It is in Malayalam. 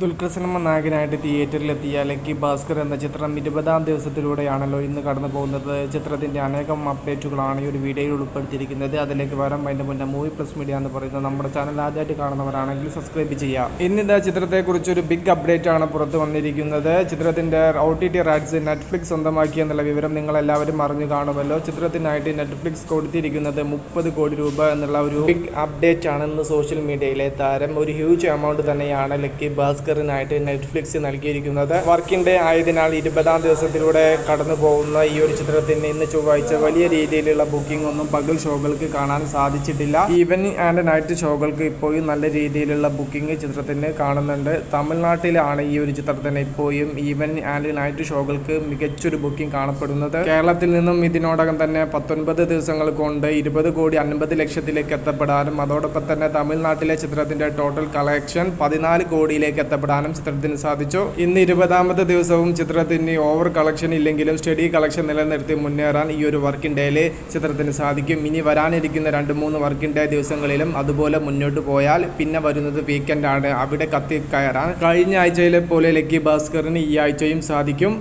ദുൽഖർ സിനിമ നായകനായിട്ട് തിയേറ്ററിലെത്തിയ ലക്കി ഭാസ്കർ എന്ന ചിത്രം ഇരുപതാം ദിവസത്തിലൂടെയാണല്ലോ ഇന്ന് കടന്നു പോകുന്നത്. ചിത്രത്തിന്റെ അനേകം അപ്ഡേറ്റുകളാണ് ഈ ഒരു വീഡിയോയിൽ ഉൾപ്പെടുത്തിയിരിക്കുന്നത്. അതിലേക്ക് വരാൻ അതിന്റെ മുന്നേ മൂവി പ്ലസ് മീഡിയ എന്ന് പറയുന്നത് നമ്മുടെ ചാനൽ ആദ്യമായിട്ട് കാണുന്നവരാണെങ്കിൽ സബ്സ്ക്രൈബ് ചെയ്യാം. ഇന്നിതാ ചിത്രത്തെക്കുറിച്ച് ഒരു ബിഗ് അപ്ഡേറ്റ് ആണ് പുറത്തു വന്നിരിക്കുന്നത്. ചിത്രത്തിന്റെ O T T rights Netflix സ്വന്തമാക്കി എന്നുള്ള വിവരം നിങ്ങൾ എല്ലാവരും അറിഞ്ഞു കാണുമല്ലോ. ചിത്രത്തിനായിട്ട് നെറ്റ്ഫ്ലിക്സ് കൊടുത്തിരിക്കുന്നത് മുപ്പത് കോടി രൂപ എന്നുള്ള ഒരു ബിഗ് അപ്ഡേറ്റ് ആണെന്ന് സോഷ്യൽ മീഡിയയിലെ താരം. ഒരു ഹ്യൂജ് എമൗണ്ട് തന്നെയാണ് ലക്കി ഭാസ്കറിനായിട്ട് നെറ്റ്ഫ്ലിക്സ് നൽകിയിരിക്കുന്നത്. വർക്കിംഗ് ഡേ ആയതിനാൽ ഇരുപതാം ദിവസത്തിലൂടെ കടന്നു പോകുന്ന ഈ ഒരു ചിത്രത്തിന് ഇന്ന് ചൊവ്വാഴ്ച വലിയ രീതിയിലുള്ള ബുക്കിംഗ് ഒന്നും പകൽ ഷോകൾക്ക് കാണാൻ സാധിച്ചിട്ടില്ല. ഈവനിങ് ആൻഡ് നൈറ്റ് ഷോകൾക്ക് ഇപ്പോഴും നല്ല രീതിയിലുള്ള ബുക്കിംഗ് ചിത്രത്തിന് കാണുന്നുണ്ട്. തമിഴ്നാട്ടിലാണ് ഈ ഒരു ചിത്രത്തിന് ഇപ്പോഴും ഈവനിങ് ആൻഡ് നൈറ്റ് ഷോകൾക്ക് മികച്ചൊരു ബുക്കിംഗ് കാണപ്പെടുന്നത്. കേരളത്തിൽ നിന്നും ഇതിനോടകം തന്നെ പത്തൊൻപത് ദിവസങ്ങൾ കൊണ്ട് ഇരുപത് കോടി അൻപത് ലക്ഷത്തിലേക്ക് എത്തപ്പെടാനും അതോടൊപ്പം തന്നെ തമിഴ്നാട്ടിലെ ചിത്രത്തിന്റെ ടോട്ടൽ കളക്ഷൻ പതിനാല് കോടിയിലേക്ക് എത്തപ്പെടാനും ചിത്രത്തിന് സാധിച്ചു. ഇന്ന് ഇരുപതാമത്തെ ദിവസവും ചിത്രത്തിന് ഓവർ കളക്ഷൻ ഇല്ലെങ്കിലും സ്റ്റഡി കളക്ഷൻ നിലനിർത്തി മുന്നേറാൻ ഈ ഒരു വർക്കിംഗ് ഡേയിൽ ചിത്രത്തിന് സാധിക്കും. ഇനി വരാനിരിക്കുന്ന രണ്ട് മൂന്ന് വർക്കിംഗ് ഡേ ദിവസങ്ങളിലും അതുപോലെ മുന്നോട്ട് പോയാൽ പിന്നെ വരുന്നത് വീക്കെൻഡാണ് അവിടെ കത്തി കയറാൻ കഴിഞ്ഞ ആഴ്ചയിലെ പോലെ ലക്കി ഭാസ്കറിന് ഈ ആഴ്ചയും സാധിക്കും.